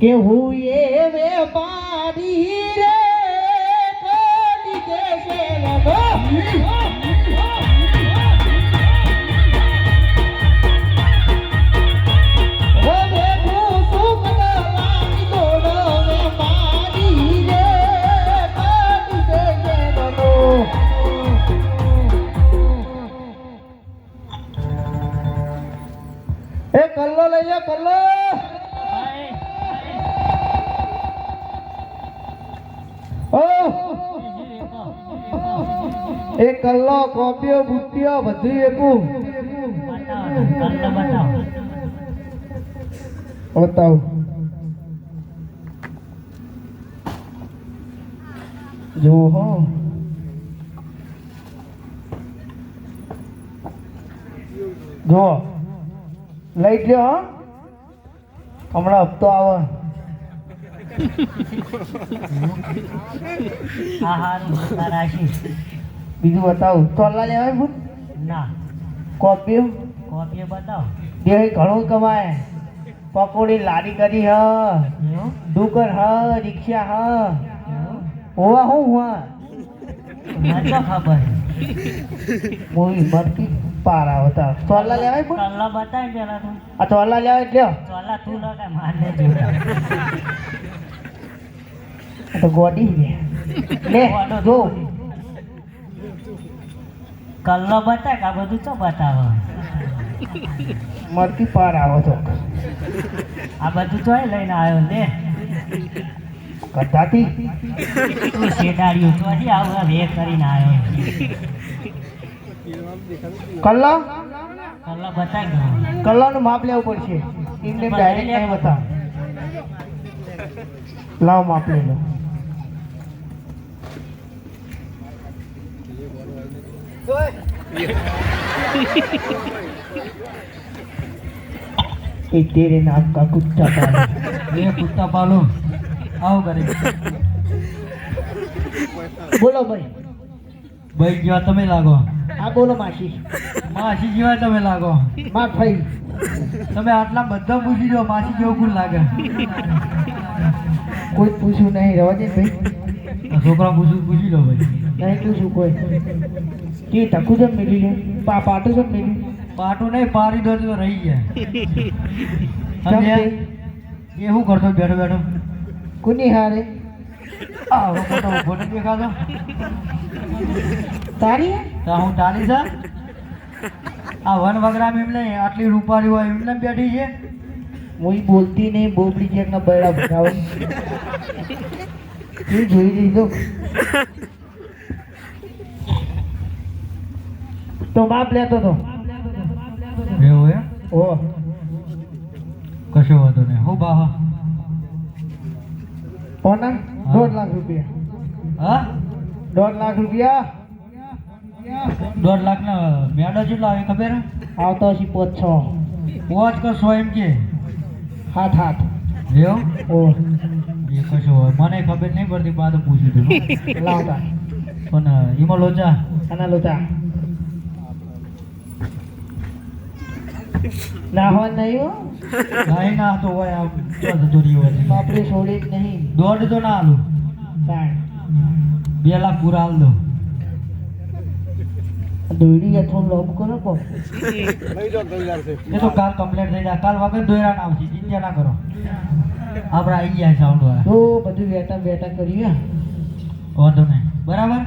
કે હું એ વેપારી રે કોની દેશે લગો. કલ્લો લઈ લે કલ્લો ઓ એ કલ્લો કોપીઓ બુટ્ટીઓ બધું એકું બતાવ જો હો જો લઈ જ લ્યો હો હમણાં હપ્તો આવે. બીજું બતાવું. તોલા લેવાય ભૂત ના. કોપીઓ? કોપીએ બતાવો. જે ઘણું કમાય. પકોડી લારી કરી હ. ડુકર હ રિક્ષા હ. હોવા હું હુઆ ખબર. મોઈ મરતી પારા હતા. ચોલા લેવાય પણ? ચોલા બતાય પેલા તું. આ ચોલા લેવાય લ્યો ચોલા તું લગાય મારને જોડે. આ તો ગોડી લે લે જો. કલ્લો બતાય કે આ બધું ચો બતાવો? મરતી પાર આવો તો આ બધું ચોય લઈને આવ્યો લે. કદાથી તું શેડાડ્યું ચોથી આવું હવે કરીને આવ્યો. કલ્લો? કલ્લા બતાય કલ્લાનું માપ લેવું પડશે. એમને ડાયરેક્ટ નહીં બતા લાવ માપ લઈ લો. એ તેરે નામ કા કુત્તા પાલે એ કુત્તા પાલો આવો કરે બોલો ભાઈ. ભાઈ જેવા તમે લાગો? હા બોલો માસી. માસી જેવા તમે લાગો? મા ભાઈ તમે આટલા બધા પૂછી દો માસી જેવું કોણ લાગે? કોઈ પૂછ્યું નહીં રવા દે ભાઈ. છોકરા પૂછું પૂછી લો ભાઈ. નહીં પૂછ્યું કોઈ. કે તકું જેમ મિલી લે? પા પાટું જમ મિલી? પાટો નહીં પારી દો તો રહી જાય સમજ્યા? એ શું કરતો બેઠો બેઠો? કોની હારે? આ ફોટો ઊભો નથી દેખાતો તારી? તો હું ટાલી છે આ વન વગરામ એમને આટલી રૂપાળી હોય એમને બેઠી છે. હું બોલતી નહીં બોબડી જેકના બૈડા ભરાવો એ જોઈ લીધો તો માપ લેતો તો. એવું હે ઓ. કશો વાંધો નહીં. હું બાહા કોના? દોઢ લાખ રૂપિયા. હા? દોઢ લાખ રૂપિયા? દોઢ લાખ ના મેડો જેટલો આવે ખબર? આવતો હશે પોચ છ. વોચ કશો એમ કે? હાથ હાથ. એવું? ઓ એ કશું હોય. મને ખબર નહીં પડતી બાદ પૂછી હતું લાવતા. પણ એમાં લોચા? આના લોચા. ના હોય નહીં હો. નહીં ના તો હોય ચો જતો હોય બાપરે છોડી જ નહીં. દોઢ તો ના તાણ બે લાખ પૂરા હાલ દો દોડી અથવા લોબ કરો કો એ તો કાલ કમ્પ્લેટ થઈ જાય. કાલ વગર દોયરા ના આવશે. ચિંતા ના કરો. આપણે આવી ગયા સાઉન્ડ વાળા તો બધું વેટા વેટા કરીએ. વાંધો નહીં. બરાબર?